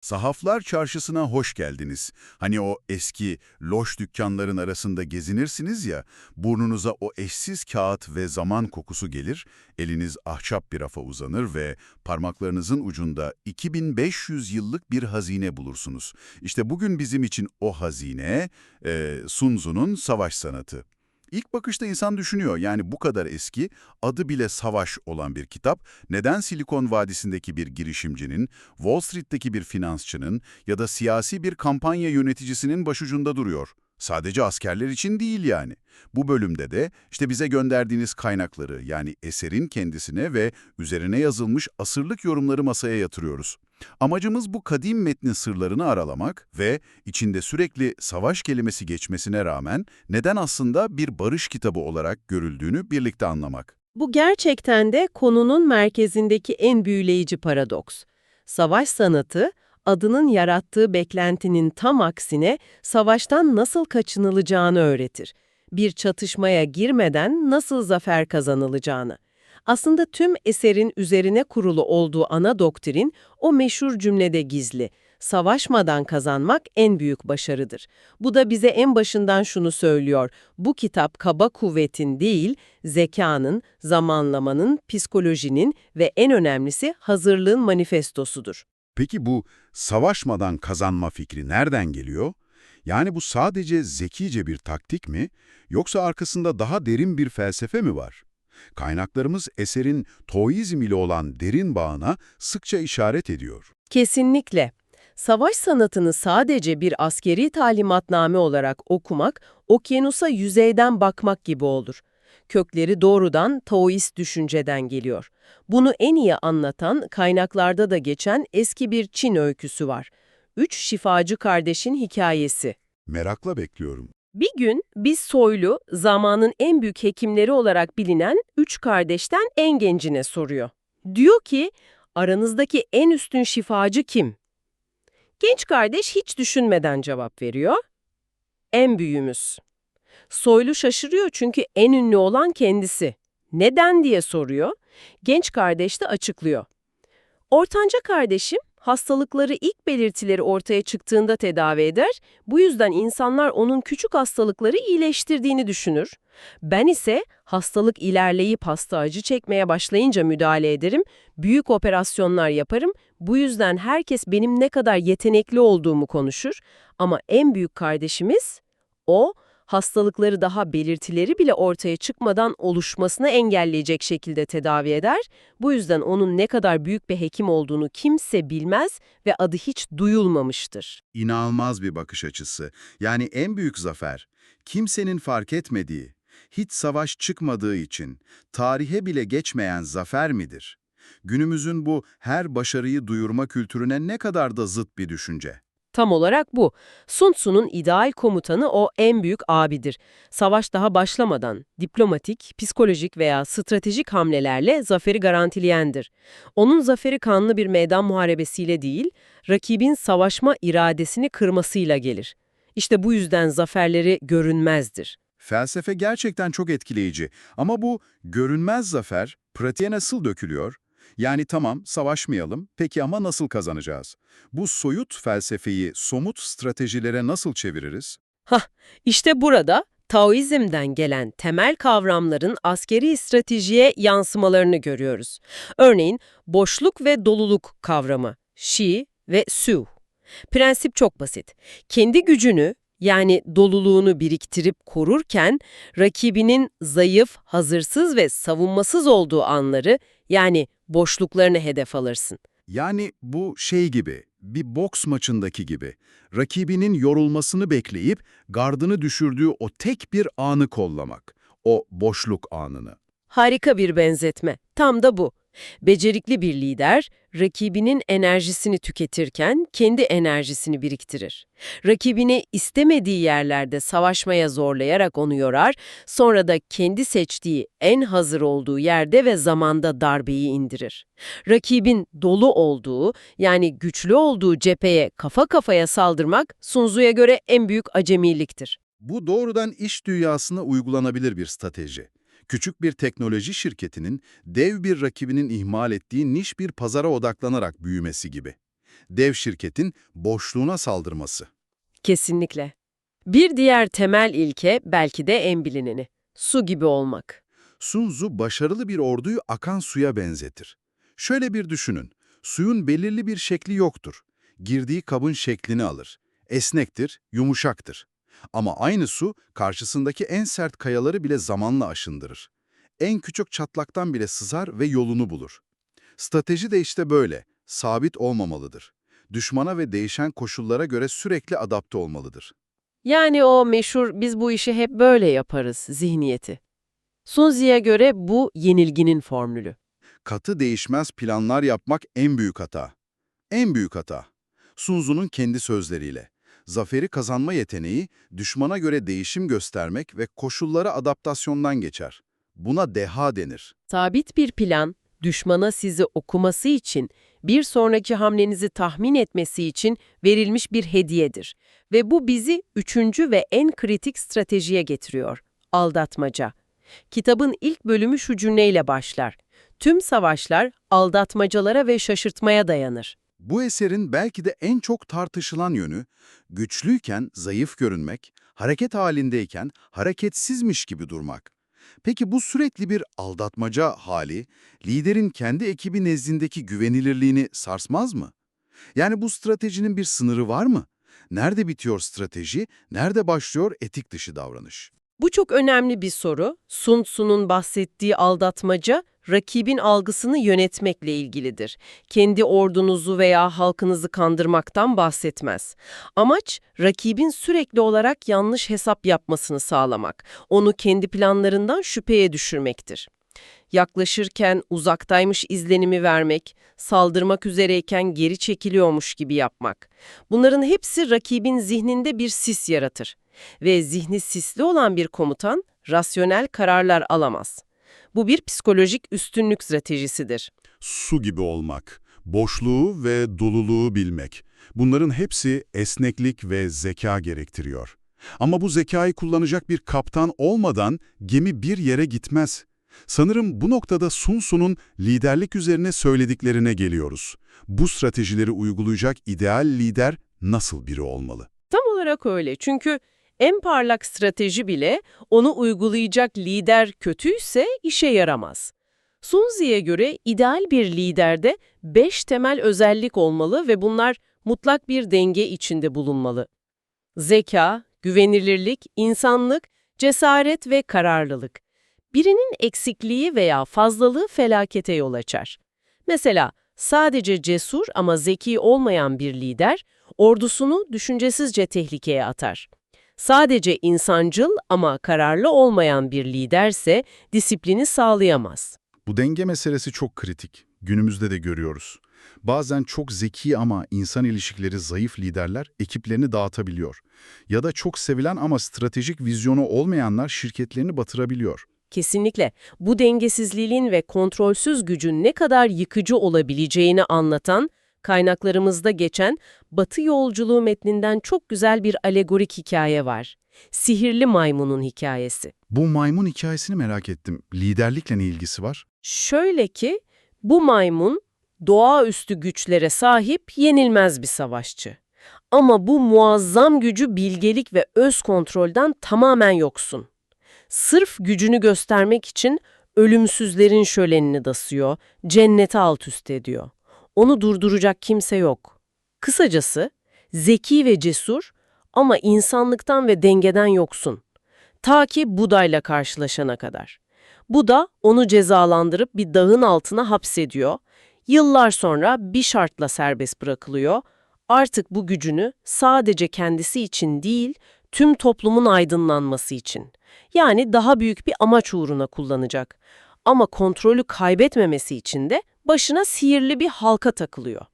Sahaflar Çarşısı'na hoş geldiniz. Hani o eski loş dükkanların arasında gezinirsiniz ya, burnunuza o eşsiz kağıt ve zaman kokusu gelir, eliniz ahşap bir rafa uzanır ve parmaklarınızın ucunda 2500 yıllık bir hazine bulursunuz. İşte bugün bizim için o hazine, e, Sun savaş sanatı. İlk bakışta insan düşünüyor yani bu kadar eski, adı bile savaş olan bir kitap neden Silikon Vadisi'ndeki bir girişimcinin, Wall Street'teki bir finansçının ya da siyasi bir kampanya yöneticisinin başucunda duruyor? Sadece askerler için değil yani. Bu bölümde de işte bize gönderdiğiniz kaynakları yani eserin kendisine ve üzerine yazılmış asırlık yorumları masaya yatırıyoruz. Amacımız bu kadim metnin sırlarını aralamak ve içinde sürekli savaş kelimesi geçmesine rağmen neden aslında bir barış kitabı olarak görüldüğünü birlikte anlamak. Bu gerçekten de konunun merkezindeki en büyüleyici paradoks. Savaş sanatı, adının yarattığı beklentinin tam aksine savaştan nasıl kaçınılacağını öğretir. Bir çatışmaya girmeden nasıl zafer kazanılacağını. Aslında tüm eserin üzerine kurulu olduğu ana doktrin o meşhur cümlede gizli. Savaşmadan kazanmak en büyük başarıdır. Bu da bize en başından şunu söylüyor. Bu kitap kaba kuvvetin değil, zekanın, zamanlamanın, psikolojinin ve en önemlisi hazırlığın manifestosudur. Peki bu savaşmadan kazanma fikri nereden geliyor? Yani bu sadece zekice bir taktik mi yoksa arkasında daha derin bir felsefe mi var? Kaynaklarımız eserin Toizm ile olan derin bağına sıkça işaret ediyor. Kesinlikle. Savaş sanatını sadece bir askeri talimatname olarak okumak, okyanusa yüzeyden bakmak gibi olur. Kökleri doğrudan Taoist düşünceden geliyor. Bunu en iyi anlatan kaynaklarda da geçen eski bir Çin öyküsü var. Üç şifacı kardeşin hikayesi. Merakla bekliyorum. Bir gün biz soylu, zamanın en büyük hekimleri olarak bilinen üç kardeşten en gencine soruyor. Diyor ki, aranızdaki en üstün şifacı kim? Genç kardeş hiç düşünmeden cevap veriyor. En büyüğümüz. Soylu şaşırıyor çünkü en ünlü olan kendisi. Neden diye soruyor. Genç kardeş de açıklıyor. Ortanca kardeşim hastalıkları ilk belirtileri ortaya çıktığında tedavi eder, bu yüzden insanlar onun küçük hastalıkları iyileştirdiğini düşünür. Ben ise hastalık ilerleyip hasta acı çekmeye başlayınca müdahale ederim, büyük operasyonlar yaparım, bu yüzden herkes benim ne kadar yetenekli olduğumu konuşur. Ama en büyük kardeşimiz, o hastalıkları daha belirtileri bile ortaya çıkmadan oluşmasını engelleyecek şekilde tedavi eder. Bu yüzden onun ne kadar büyük bir hekim olduğunu kimse bilmez ve adı hiç duyulmamıştır. İnanılmaz bir bakış açısı. Yani en büyük zafer, kimsenin fark etmediği, hiç savaş çıkmadığı için tarihe bile geçmeyen zafer midir? Günümüzün bu her başarıyı duyurma kültürüne ne kadar da zıt bir düşünce. Tam olarak bu. Sun Tzu'nun ideal komutanı o en büyük abidir. Savaş daha başlamadan diplomatik, psikolojik veya stratejik hamlelerle zaferi garantileyendir. Onun zaferi kanlı bir meydan muharebesiyle değil, rakibin savaşma iradesini kırmasıyla gelir. İşte bu yüzden zaferleri görünmezdir. Felsefe gerçekten çok etkileyici ama bu görünmez zafer pratiğe nasıl dökülüyor? Yani tamam savaşmayalım, peki ama nasıl kazanacağız? Bu soyut felsefeyi somut stratejilere nasıl çeviririz? Hah, işte burada Taoizm'den gelen temel kavramların askeri stratejiye yansımalarını görüyoruz. Örneğin boşluk ve doluluk kavramı, Shi ve Su. Prensip çok basit. Kendi gücünü yani doluluğunu biriktirip korurken rakibinin zayıf, hazırsız ve savunmasız olduğu anları yani boşluklarını hedef alırsın. Yani bu şey gibi, bir boks maçındaki gibi. Rakibinin yorulmasını bekleyip gardını düşürdüğü o tek bir anı kollamak. O boşluk anını. Harika bir benzetme. Tam da bu. Becerikli bir lider, rakibinin enerjisini tüketirken kendi enerjisini biriktirir. Rakibini istemediği yerlerde savaşmaya zorlayarak onu yorar, sonra da kendi seçtiği en hazır olduğu yerde ve zamanda darbeyi indirir. Rakibin dolu olduğu, yani güçlü olduğu cepheye kafa kafaya saldırmak Sun Tzu'ya göre en büyük acemiliktir. Bu doğrudan iş dünyasına uygulanabilir bir strateji. Küçük bir teknoloji şirketinin dev bir rakibinin ihmal ettiği niş bir pazara odaklanarak büyümesi gibi. dev şirketin boşluğuna saldırması. Kesinlikle. Bir diğer temel ilke belki de en bilineni. Su gibi olmak. Sun Tzu başarılı bir orduyu akan suya benzetir. Şöyle bir düşünün, suyun belirli bir şekli yoktur. Girdiği kabın şeklini alır. Esnektir, yumuşaktır. Ama aynı su karşısındaki en sert kayaları bile zamanla aşındırır. En küçük çatlaktan bile sızar ve yolunu bulur. Strateji de işte böyle, sabit olmamalıdır. Düşmana ve değişen koşullara göre sürekli adapte olmalıdır. Yani o meşhur biz bu işi hep böyle yaparız zihniyeti. Sun Tzu'ya göre bu yenilginin formülü. Katı değişmez planlar yapmak en büyük hata. En büyük hata. Sun Tzu'nun kendi sözleriyle. Zaferi kazanma yeteneği, düşmana göre değişim göstermek ve koşullara adaptasyondan geçer. Buna deha denir. Sabit bir plan, düşmana sizi okuması için, bir sonraki hamlenizi tahmin etmesi için verilmiş bir hediyedir. Ve bu bizi üçüncü ve en kritik stratejiye getiriyor. Aldatmaca. Kitabın ilk bölümü şu cümleyle başlar. Tüm savaşlar aldatmacalara ve şaşırtmaya dayanır. Bu eserin belki de en çok tartışılan yönü, güçlüyken zayıf görünmek, hareket halindeyken hareketsizmiş gibi durmak. Peki bu sürekli bir aldatmaca hali, liderin kendi ekibi nezdindeki güvenilirliğini sarsmaz mı? Yani bu stratejinin bir sınırı var mı? Nerede bitiyor strateji, nerede başlıyor etik dışı davranış? Bu çok önemli bir soru. Sun Tzu'nun bahsettiği aldatmaca, rakibin algısını yönetmekle ilgilidir. Kendi ordunuzu veya halkınızı kandırmaktan bahsetmez. Amaç, rakibin sürekli olarak yanlış hesap yapmasını sağlamak, onu kendi planlarından şüpheye düşürmektir. Yaklaşırken uzaktaymış izlenimi vermek, saldırmak üzereyken geri çekiliyormuş gibi yapmak. Bunların hepsi rakibin zihninde bir sis yaratır ve zihni sisli olan bir komutan rasyonel kararlar alamaz. Bu bir psikolojik üstünlük stratejisidir. Su gibi olmak, boşluğu ve doluluğu bilmek. Bunların hepsi esneklik ve zeka gerektiriyor. Ama bu zekayı kullanacak bir kaptan olmadan gemi bir yere gitmez. Sanırım bu noktada Sun Tzu'nun liderlik üzerine söylediklerine geliyoruz. Bu stratejileri uygulayacak ideal lider nasıl biri olmalı? Tam olarak öyle. Çünkü en parlak strateji bile onu uygulayacak lider kötüyse işe yaramaz. Sun Tzu'ya göre ideal bir liderde beş temel özellik olmalı ve bunlar mutlak bir denge içinde bulunmalı. Zeka, güvenilirlik, insanlık, cesaret ve kararlılık. Birinin eksikliği veya fazlalığı felakete yol açar. Mesela sadece cesur ama zeki olmayan bir lider, ordusunu düşüncesizce tehlikeye atar. Sadece insancıl ama kararlı olmayan bir liderse disiplini sağlayamaz. Bu denge meselesi çok kritik. Günümüzde de görüyoruz. Bazen çok zeki ama insan ilişkileri zayıf liderler ekiplerini dağıtabiliyor. Ya da çok sevilen ama stratejik vizyonu olmayanlar şirketlerini batırabiliyor. Kesinlikle bu dengesizliğin ve kontrolsüz gücün ne kadar yıkıcı olabileceğini anlatan, kaynaklarımızda geçen Batı yolculuğu metninden çok güzel bir alegorik hikaye var. Sihirli maymunun hikayesi. Bu maymun hikayesini merak ettim. Liderlikle ne ilgisi var? Şöyle ki, bu maymun doğaüstü güçlere sahip yenilmez bir savaşçı. Ama bu muazzam gücü bilgelik ve öz kontrolden tamamen yoksun. Sırf gücünü göstermek için ölümsüzlerin şölenini dasıyor, cenneti alt üst ediyor. Onu durduracak kimse yok. Kısacası, zeki ve cesur ama insanlıktan ve dengeden yoksun. Ta ki Buda'yla karşılaşana kadar. Buda onu cezalandırıp bir dağın altına hapsediyor. Yıllar sonra bir şartla serbest bırakılıyor. Artık bu gücünü sadece kendisi için değil, tüm toplumun aydınlanması için. Yani daha büyük bir amaç uğruna kullanacak. Ama kontrolü kaybetmemesi için de başına sihirli bir halka takılıyor.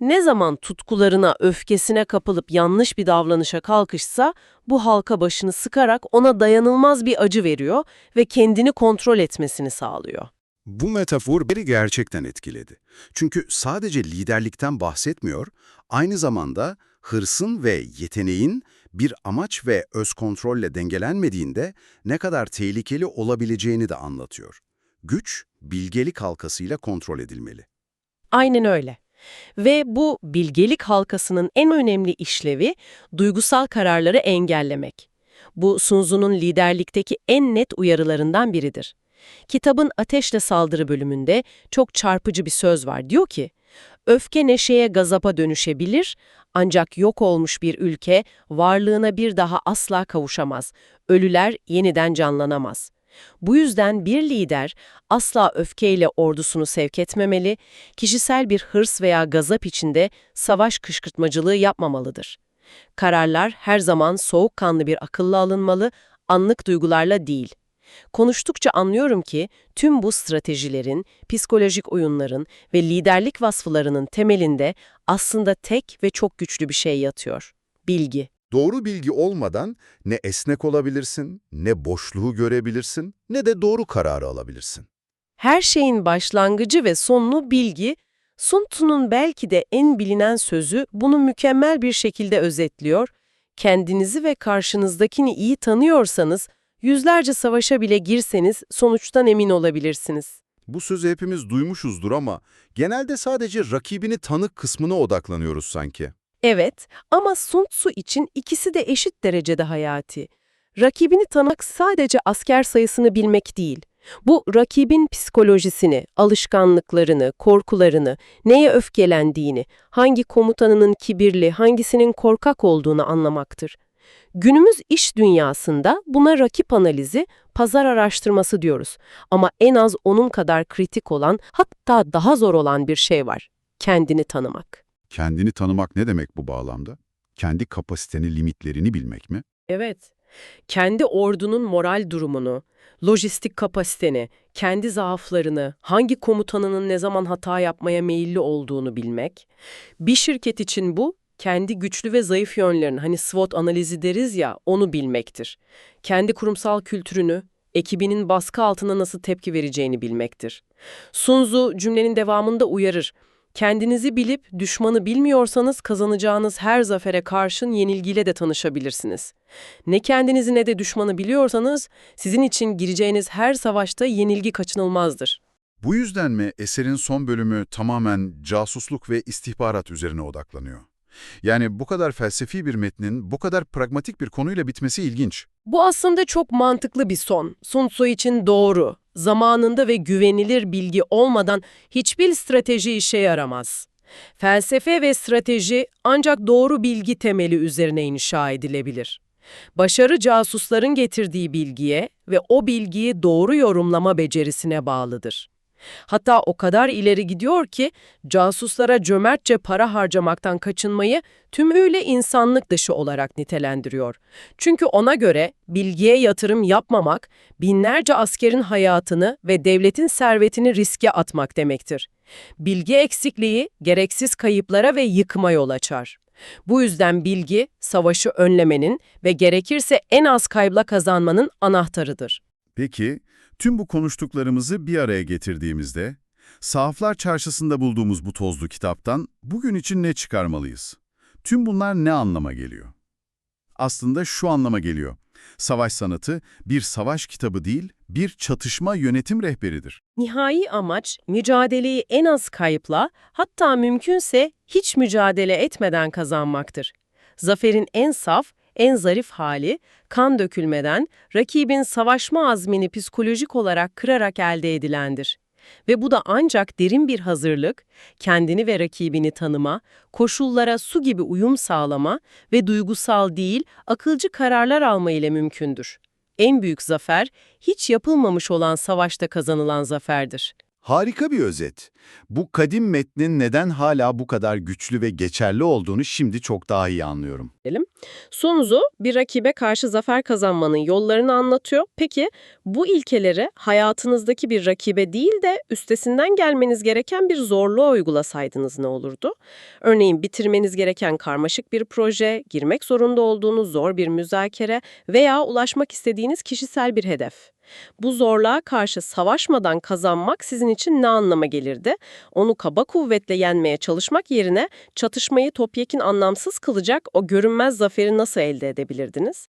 Ne zaman tutkularına, öfkesine kapılıp yanlış bir davranışa kalkışsa, bu halka başını sıkarak ona dayanılmaz bir acı veriyor ve kendini kontrol etmesini sağlıyor. Bu metafor beni gerçekten etkiledi. Çünkü sadece liderlikten bahsetmiyor, aynı zamanda hırsın ve yeteneğin bir amaç ve öz kontrolle dengelenmediğinde ne kadar tehlikeli olabileceğini de anlatıyor. Güç, bilgelik halkasıyla kontrol edilmeli. Aynen öyle. Ve bu bilgelik halkasının en önemli işlevi duygusal kararları engellemek. Bu Sun Tzu'nun liderlikteki en net uyarılarından biridir. Kitabın Ateşle Saldırı bölümünde çok çarpıcı bir söz var. Diyor ki, öfke neşeye gazapa dönüşebilir ancak yok olmuş bir ülke varlığına bir daha asla kavuşamaz. Ölüler yeniden canlanamaz. Bu yüzden bir lider asla öfkeyle ordusunu sevk etmemeli, kişisel bir hırs veya gazap içinde savaş kışkırtmacılığı yapmamalıdır. Kararlar her zaman soğukkanlı bir akılla alınmalı, anlık duygularla değil. Konuştukça anlıyorum ki tüm bu stratejilerin, psikolojik oyunların ve liderlik vasfılarının temelinde aslında tek ve çok güçlü bir şey yatıyor. Bilgi. Doğru bilgi olmadan ne esnek olabilirsin, ne boşluğu görebilirsin, ne de doğru kararı alabilirsin. Her şeyin başlangıcı ve sonunu bilgi, Sun Tzu'nun belki de en bilinen sözü bunu mükemmel bir şekilde özetliyor. Kendinizi ve karşınızdakini iyi tanıyorsanız, yüzlerce savaşa bile girseniz sonuçtan emin olabilirsiniz. Bu sözü hepimiz duymuşuzdur ama genelde sadece rakibini tanık kısmına odaklanıyoruz sanki. Evet ama Sun Tzu için ikisi de eşit derecede hayati. Rakibini tanımak sadece asker sayısını bilmek değil. Bu rakibin psikolojisini, alışkanlıklarını, korkularını, neye öfkelendiğini, hangi komutanının kibirli, hangisinin korkak olduğunu anlamaktır. Günümüz iş dünyasında buna rakip analizi, pazar araştırması diyoruz. Ama en az onun kadar kritik olan, hatta daha zor olan bir şey var. Kendini tanımak. Kendini tanımak ne demek bu bağlamda? Kendi kapasiteni, limitlerini bilmek mi? Evet. Kendi ordunun moral durumunu, lojistik kapasiteni, kendi zaaflarını, hangi komutanının ne zaman hata yapmaya meyilli olduğunu bilmek. Bir şirket için bu, kendi güçlü ve zayıf yönlerini, hani SWOT analizi deriz ya, onu bilmektir. Kendi kurumsal kültürünü, ekibinin baskı altına nasıl tepki vereceğini bilmektir. Sun Tzu cümlenin devamında uyarır. Kendinizi bilip düşmanı bilmiyorsanız kazanacağınız her zafere karşın yenilgiyle de tanışabilirsiniz. Ne kendinizi ne de düşmanı biliyorsanız sizin için gireceğiniz her savaşta yenilgi kaçınılmazdır. Bu yüzden mi eserin son bölümü tamamen casusluk ve istihbarat üzerine odaklanıyor? Yani bu kadar felsefi bir metnin bu kadar pragmatik bir konuyla bitmesi ilginç. Bu aslında çok mantıklı bir son. Sun Tzu için doğru. Zamanında ve güvenilir bilgi olmadan hiçbir strateji işe yaramaz. Felsefe ve strateji ancak doğru bilgi temeli üzerine inşa edilebilir. Başarı casusların getirdiği bilgiye ve o bilgiyi doğru yorumlama becerisine bağlıdır. Hatta o kadar ileri gidiyor ki casuslara cömertçe para harcamaktan kaçınmayı tümüyle insanlık dışı olarak nitelendiriyor. Çünkü ona göre bilgiye yatırım yapmamak binlerce askerin hayatını ve devletin servetini riske atmak demektir. Bilgi eksikliği gereksiz kayıplara ve yıkıma yol açar. Bu yüzden bilgi, savaşı önlemenin ve gerekirse en az kaybla kazanmanın anahtarıdır. Peki, tüm bu konuştuklarımızı bir araya getirdiğimizde, Sahaflar Çarşısı'nda bulduğumuz bu tozlu kitaptan bugün için ne çıkarmalıyız? Tüm bunlar ne anlama geliyor? Aslında şu anlama geliyor. Savaş sanatı bir savaş kitabı değil, bir çatışma yönetim rehberidir. Nihai amaç mücadeleyi en az kayıpla, hatta mümkünse hiç mücadele etmeden kazanmaktır. Zaferin en saf, en zarif hali, kan dökülmeden, rakibin savaşma azmini psikolojik olarak kırarak elde edilendir. Ve bu da ancak derin bir hazırlık, kendini ve rakibini tanıma, koşullara su gibi uyum sağlama ve duygusal değil, akılcı kararlar alma ile mümkündür. En büyük zafer, hiç yapılmamış olan savaşta kazanılan zaferdir. Harika bir özet. Bu kadim metnin neden hala bu kadar güçlü ve geçerli olduğunu şimdi çok daha iyi anlıyorum. Sun Tzu bir rakibe karşı zafer kazanmanın yollarını anlatıyor. Peki bu ilkeleri hayatınızdaki bir rakibe değil de üstesinden gelmeniz gereken bir zorluğa uygulasaydınız ne olurdu? Örneğin bitirmeniz gereken karmaşık bir proje, girmek zorunda olduğunuz zor bir müzakere veya ulaşmak istediğiniz kişisel bir hedef. Bu zorluğa karşı savaşmadan kazanmak sizin için ne anlama gelirdi? Onu kaba kuvvetle yenmeye çalışmak yerine çatışmayı topyekün anlamsız kılacak o görünmez zaferi nasıl elde edebilirdiniz?